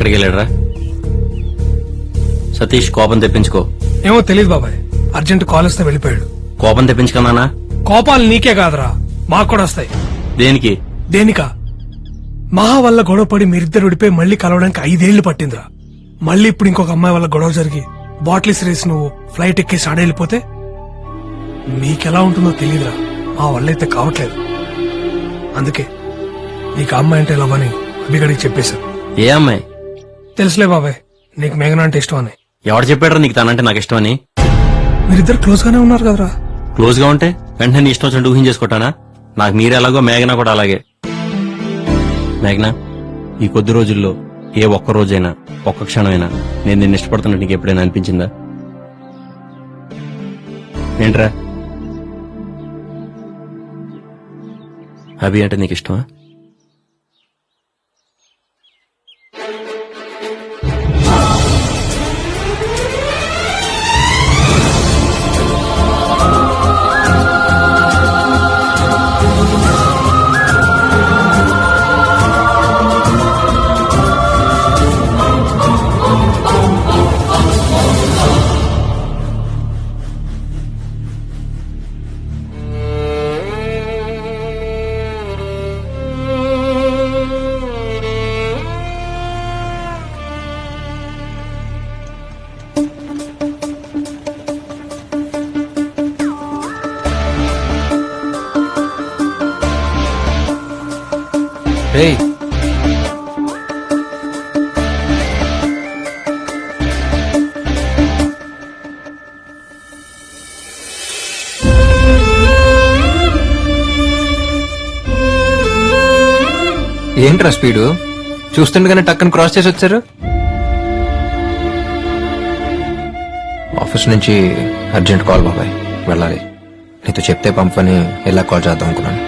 ఎక్కడికి వెళ్ళాడరా? సతీష్ కోపం తెప్పించుకో. ఏమో తెలియదు బాబాయ్. అర్జెంట్ కాల్ వస్తే వెళ్ళిపోయాడు. కోపం తెప్పించుకున్నానా కోపాలు నీకే కాదురా. మాకు కూడా వస్తాయి. దేనికి? దేనికా? మహా వల్ల గొడవ పడి మీరిద్దరు విడిపోయి మళ్ళీ కలవడానికి ఐదేళ్ళు పట్టిందిరా. మళ్ళీ ఇప్పుడు ఇంకొక అమ్మాయి వల్ల గొడవ జరిగి బాటిల్స్ రేసి నువ్వు ఫ్లైట్ ఎక్కేసి ఆడ వెళ్ళిపోతే మీకెలా ఉంటుందో తెలియదురా మా వల్ల అయితే కావట్లేదు. అందుకే నీకు అమ్మాయి అంటే లవ్ అని అభిగడికి చెప్పేశారు ఏ అమ్మాయి? తెలుసులే బాబాయ్ నీకు మేఘన అంటే ఇష్టం అని ఎవడు చెప్పాడరా నీకు తనంటే నాకు ఇష్టమని? మీరిద్దరు క్లోజ్ గానే ఉన్నారు కదరా. క్లోజ్గా ఉంటే వెంటనే నీ ఇష్టం వచ్చినట్టు ఊహించేసుకుంటానా నాకు మీరే ఎలాగో మేఘనా కూడా అలాగే. మేఘనా ఈ కొద్ది రోజుల్లో ఏ ఒక్క రోజైనా ఒక్క క్షణమైనా నేను నిన్ను ఇష్టపడుతున్నట్టు నీకు ఎప్పుడైనా అనిపించిందా? ఏంట్రా? అభి అంటే నీకు ఇష్టమా? ఏంట్రా స్పీడు? చూస్తుండగానే టక్కన క్రాస్ చేసి వచ్చారు? ఆఫీస్ నుంచి అర్జెంట్ కాల్ బాబాయ్ వెళ్ళాలి. నీతో చెప్తే పంపని ఎలా కాల్ చేద్దాం అనుకున్నాను.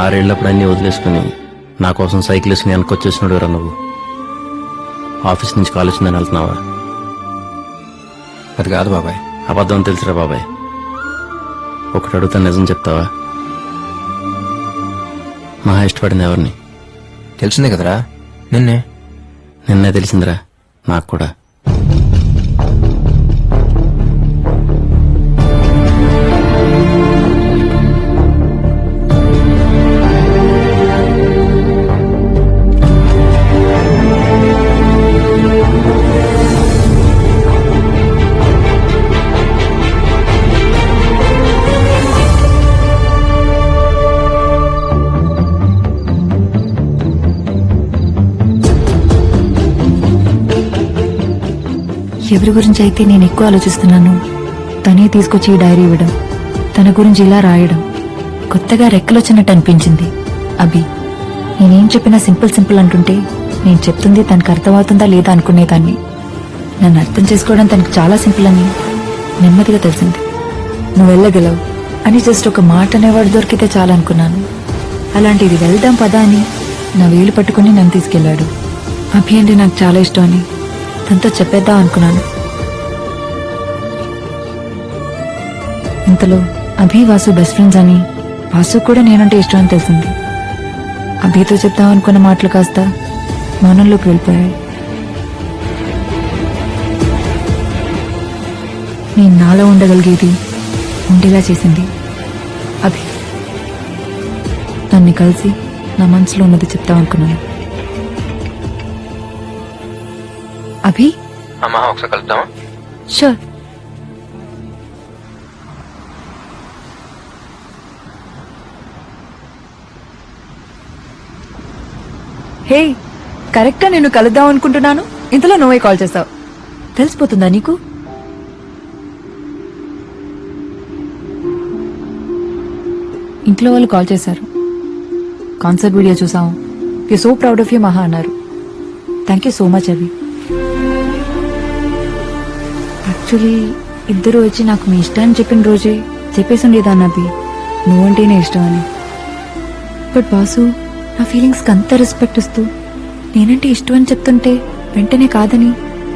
ఆరేళ్ళప్పుడు అన్ని వదిలేసుకుని నా కోసం సైకిల్ వేసుకుని వెనకొచ్చేసినాడు రా నువ్వు? ఆఫీస్ నుంచి కాల్ వచ్చిందని వెళ్తున్నావా? అది కాదు బాబాయ్. అబద్ధం తెలుసురా బాబాయ్. ఒకటి అడుగుతా నిజం చెప్తావా? మహా ఇష్టపడింది ఎవరిని? తెలిసిందే కదరా? నిన్నే. నిన్నే తెలిసిందిరా. నాకు కూడా. ఎవరి గురించి అయితే నేను ఎక్కువ ఆలోచిస్తున్నాను తనే తీసుకొచ్చి ఈ డైరీ ఇవ్వడం తన గురించి ఇలా రాయడం కొత్తగా రెక్కలొచ్చినట్టు అనిపించింది. అభి నేనేం చెప్పినా సింపుల్ సింపుల్ అంటుంటే నేను చెప్తుంది తనకు అర్థమవుతుందా లేదా అనుకునేదాన్ని నన్ను అర్థం చేసుకోవడం తనకు చాలా సింపుల్ అని నెమ్మదిగా తెలిసింది. నువ్వు వెళ్ళగలవు అని జస్ట్ ఒక మాట అనేవాడు దొరికితే చాలా అనుకున్నాను. అలాంటిది వెళ్దాం పదా అని నా వేలు పట్టుకుని నన్ను తీసుకెళ్ళాడు అభి అంటే నాకు చాలా ఇష్టం అని అతనితో చెప్పేద్దాం అనుకున్నాను. ఇంతలో అభి వాసు బెస్ట్ ఫ్రెండ్స్ అని వాసు కూడా నేనంటే ఇష్టం అని తెలిసింది. అభితో చెప్దాం అనుకున్న మాటలు కాస్త మౌనంలోకి వెళ్ళిపోయాయి. నేను నాలో ఉండగలిగేది ఉండేలా చేసింది అభి. తన్ని కలిసి నా మనసులో ఉన్నది చెప్తాం అనుకున్నాను. అభి? అమ్మా ఒకసారి కలుద్దామా? షూర్ హే కరెక్ట్గా నేను కలుద్దాం అనుకుంటున్నాను. ఇంతలో నువ్వే కాల్ చేస్తావు. తెలిసిపోతుందా నీకు? ఇంట్లో వాళ్ళు కాల్ చేశారు. కాన్సర్ట్ వీడియో చూసాం. You so proud of you Maha అన్నారు. థ్యాంక్ యూ సో మచ్ అవి యాక్చువల్లీ ఇద్దరు వచ్చి నాకు మీ ఇష్టాన్ని చెప్పిన రోజే చెప్పేసి ఉండేదాన్ని అభి. నువ్వంటేనే ఇష్టం అని బట్ బాసు నా ఫీలింగ్స్కి అంత రెస్పెక్ట్ ఇస్తూ నేనంటే ఇష్టం అని చెప్తుంటే వెంటనే కాదని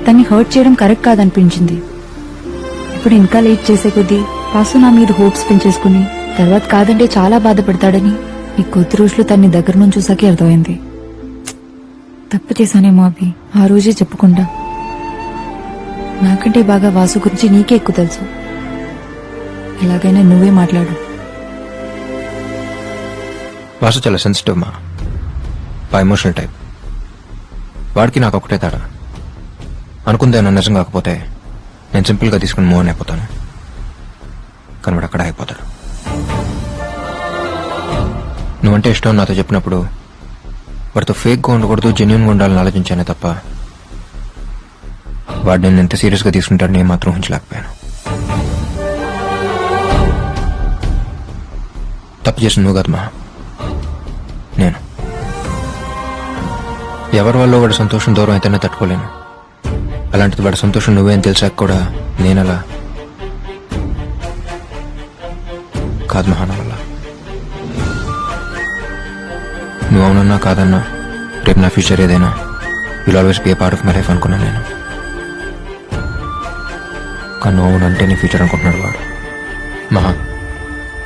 తన్ని హర్ట్ చేయడం కరెక్ట్ కాదనిపించింది. ఇప్పుడు ఇంకా లేట్ చేసే కొద్దీ బాసు నా మీద హోప్స్ పెంచేసుకుని తర్వాత కాదంటే చాలా బాధపడతాడని ఈ కొద్ది రోజులు తన్ని దగ్గర నుంచి చూసాకే అర్థమైంది. తప్పు చేశానేమో అభి ఆ రోజే చెప్పుకుంటా నాకంటే బాగా వాసు గురించి నీకే ఎక్కువ తెలుసు. ఎలాగైనా నువ్వే మాట్లాడు. వాసు చాలా సెన్సిటివ్ మా. బా ఎమోషనల్ టైప్ వాడికి నాకు ఒకటే తేడా. అనుకుందే నా నిజం కాకపోతే నేను సింపుల్గా తీసుకుని మూవ్ అని అయిపోతాను. కానీ వాడు అక్కడ అయిపోతాడు నువ్వంటే ఇష్టం నాతో చెప్పినప్పుడు వాడితో ఫేక్గా ఉండకూడదు జెన్యున్గా ఉండాలని ఆలోచించానే తప్ప వాడు నేను ఎంత సీరియస్గా తీసుకుంటాడు నేను మాత్రం ఉంచలేకపోయాను తప్పు చేసిన నువ్వు కాదు మా నేను. ఎవరి వల్ల వాడి సంతోషం దూరం అయితేనే తట్టుకోలేను. అలాంటిది వాడి సంతోషం నువ్వేం తెలిసాక కూడా నేనలా కాదు మహాన వల్ల. నువ్వు అవునన్నా కాదన్నా రేపు నా ఫ్యూచర్ ఏదైనా will always be a part of my life అనుకున్నాను నేను. కానీ నువ్వు అవునంటే నీ ఫ్యూచర్ అనుకుంటున్నాడు వాడు. మహా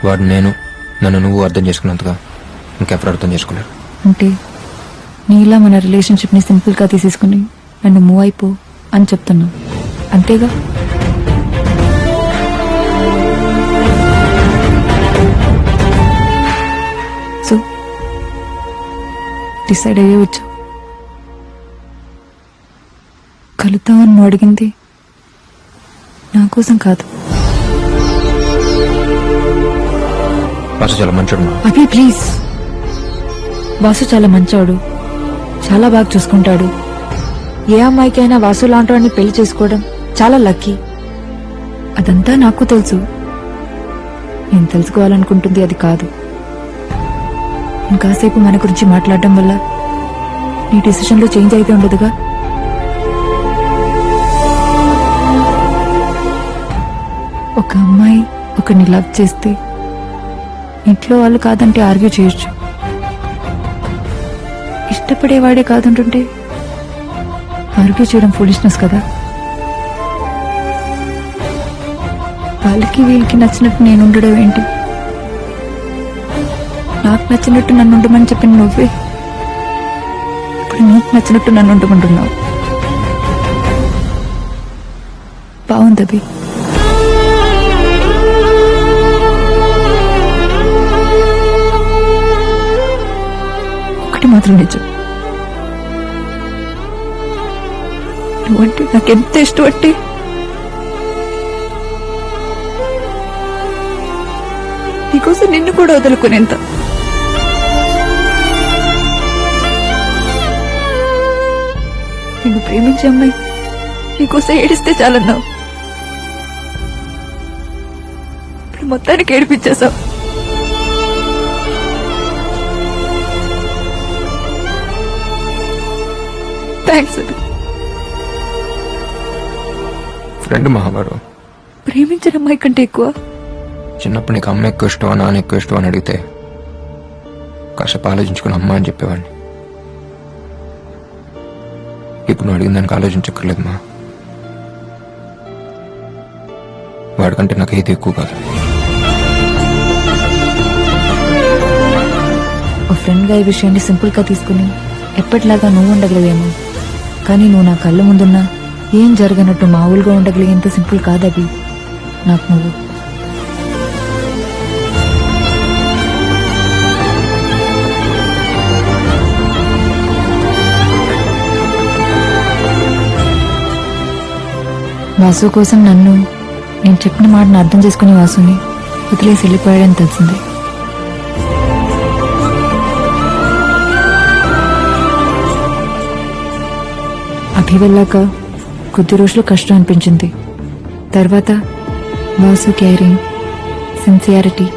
వాడు నేను నన్ను నువ్వు అర్థం చేసుకున్నంతగా ఇంకెప్పుడు అర్థం చేసుకోలేరు. అంటే నీలా మన రిలేషన్షిప్ని సింపుల్గా తీసేసుకుని నన్ను మూవ్ అయిపో అని చెప్తున్నా. అంతేగా? సో డిసైడ్ అయ్యే వచ్చా కలుద్దామని అడిగింది నా కోసం కాదు. వాసు చాలా మంచోడు అభి ప్లీజ్. వాసు చాలా మంచోడు. చాలా బాగా చూసుకుంటాడు. ఏ అమ్మాయికైనా వాసు లాంటి పెళ్ళి చేసుకోవడం చాలా లక్కీ. అదంతా నాకు తెలుసు. నేను తెలుసుకోవాలనుకుంటుంది అది కాదు. ఇంకాసేపు మన గురించి మాట్లాడడం వల్ల నీ డిసిషన్లో చేంజ్ అయితే ఉండదుగా? ఒక అమ్మాయి ఒకరిని లవ్ చేస్తే ఇంట్లో వాళ్ళు కాదంటే ఆర్గ్యూ చేయొచ్చు. ఇష్టపడేవాడే కాదంటుంటే ఆర్గ్యూ చేయడం ఫులిష్నెస్ కదా. వాళ్ళకి వీళ్ళకి నచ్చినట్టు నేను ఉండడం ఏంటి? నాకు నచ్చినట్టు నన్ను ఉండమని చెప్పిన నువ్వే? ఇప్పుడు నీకు నచ్చినట్టు నన్ను ఉండమంటున్నావు. బాగుంది మాత్రం నిజం. నువ్వంటే నాకెంత ఇష్టం అంటే? నీకోసం నిన్ను కూడా వదులుకునేంత. నిన్ను ప్రేమించే అమ్మాయి నీకోసం ఏడిస్తే చాలన్నావు. ఇప్పుడు మొత్తానికి ఏడిపించేశావు. థ్యాంక్స్ అభి ఫ్రెండ్ మహావాడు ప్రేమించిన అమ్మాయి కంటే ఎక్కువ? చిన్నప్పుడు నీకు అమ్మ ఎక్కువ ఇష్టం నాన్న ఎక్కువ ఇష్టం అని అడిగితే కాసేపు ఆలోచించుకుని అమ్మ అని చెప్పేవాడిని. ఇప్పుడు నువ్వు అడిగిన దానికి ఆలోచించక్కర్లేదు మా. వాడికంటే నాకు ఏది ఎక్కువ కాదు. ఓ ఫ్రెండ్గా ఈ విషయాన్ని సింపుల్గా తీసుకుని ఎప్పటిలాగా నువ్వు ఉండగలవేమో కానీ నువ్వు నా కళ్ళ ముందున్నా ఏం జరగనట్టు మామూలుగా ఉండగలిగేంత సింపుల్ కాదవి నాకు నువ్వు. వాసు కోసం నన్ను నేను చెప్పిన మాటను అర్థం చేసుకుని వాసుని వదిలేసి వెళ్ళిపోయాడని తెలిసింది. అభి వెళ్ళాక కొద్ది రోజులు కష్టం అనిపించింది. తర్వాత మోసు కేరింగ్ సిన్సియారిటీ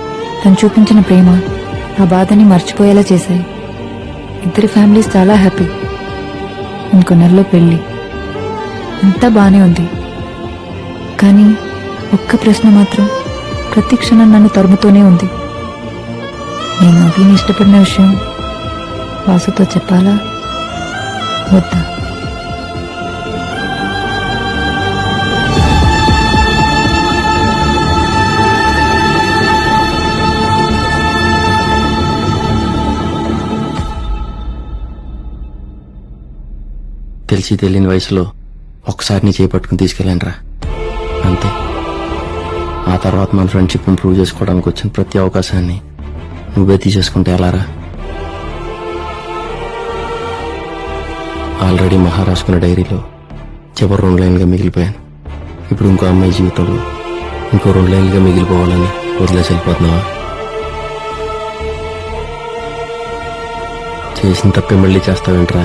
తను చూపించిన ప్రేమ ఆ బాధని మర్చిపోయేలా చేశాయి. ఇద్దరి ఫ్యామిలీస్ చాలా హ్యాపీ. ఇంకో నెలలో పెళ్ళి. అంతా బాగానే ఉంది. కానీ ఒక్క ప్రశ్న మాత్రం ప్రతి క్షణం నన్ను తరుముతూనే ఉంది. నేను అభిని ఇష్టపడిన విషయం వాసుతో చెప్పాలా? వద్దా? తెలిసి తెలియని వయసులో ఒకసారిని నీ చేపట్టుకుని తీసుకెళ్ళండిరా అంతే. ఆ తర్వాత మన ఫ్రెండ్షిప్ ఇంప్రూవ్ చేసుకోవడానికి వచ్చిన ప్రతి అవకాశాన్ని నువ్వే తీసేసుకుంటే ఎలారా? ఆల్రెడీ మహారాష్ట్రకున్న డైరీలో చివరి రెండు లైన్గా మిగిలిపోయాను. ఇప్పుడు ఇంకో అమ్మాయి జీవితంలో ఇంకో రెండు లైన్లుగా మిగిలిపోవాలని వదిలేసి వెళ్ళిపోతున్నావా? చేసిన తప్పే మళ్ళీ చేస్తావేంట్రా?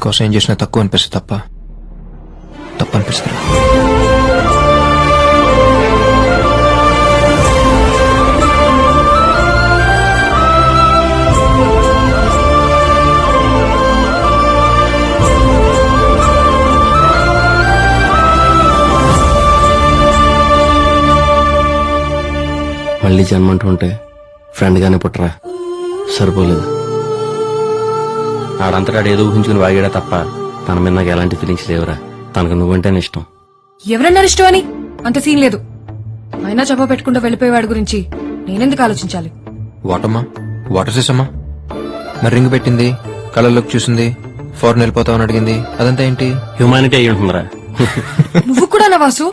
నీకోసం ఏం చేసినా తక్కువ అనిపిస్తుంది తప్ప తప్పు అనిపిస్తుంది మళ్ళీ జన్మంటూ ఉంటే ఫ్రెండ్ పుట్టరా? సరిపోలేదు? ఆడంతటాడు ఏదో ఊహించుకుని వాగాడా తప్ప తన మీద నాకు ఎలాంటి ఫీలింగ్స్ లేవురా. తనకు నువ్వంటేనే ఇష్టం. ఎవరన్నారు ఇష్టం అని? అంత సీన్ లేదు. అయినా చెప్ప పెట్టుకుంటూ వెళ్ళిపోయేవాడి గురించి నేనెందుకు ఆలోచించాలి? వాటమ్మా వాటర్ చేసమ్మా మరి రింగ్ పెట్టింది కళ్ళలోకి చూసింది ఫారెన్ వెళ్ళిపోతామని అడిగింది అదంతా ఏంటి? హ్యూమానిటీ అయి ఉంటుందిరా నువ్వు కూడా నా వాసు?